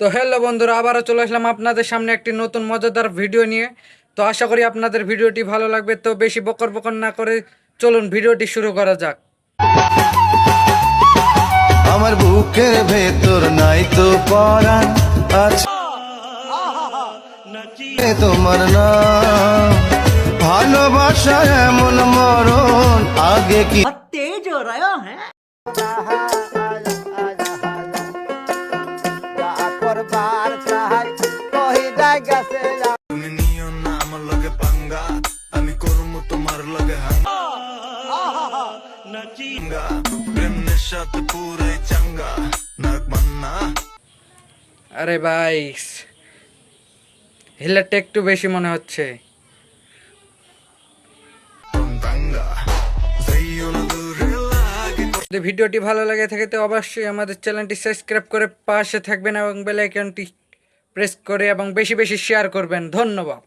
তো হ্যালো বন্ধুরা আবারও চলে আসলাম আপনাদের সামনে একটি নতুন মজাদার ভিডিও নিয়ে। তো আশা করি আপনাদের ভিডিওটি ভালো লাগবে তো বেশি বকর বকর না করে চলুন ভিডিওটি শুরু করা যাক। আমার বুকের ভেতর নাই তো পরাণ আছে তোমার না ভালোবাসা এমন মরণ আগে কি তেজ হ্যাঁ আরে ভাই হিলারটা একটু বেশি মনে হচ্ছে। ভিডিওটি ভালো লাগে থাকে তো অবশ্যই আমাদের চ্যানেলটি সাবস্ক্রাইব করে পাশে থাকবেন এবং বেল প্রেস করে এবং বেশি বেশি শেয়ার করবেন। ধন্যবাদ।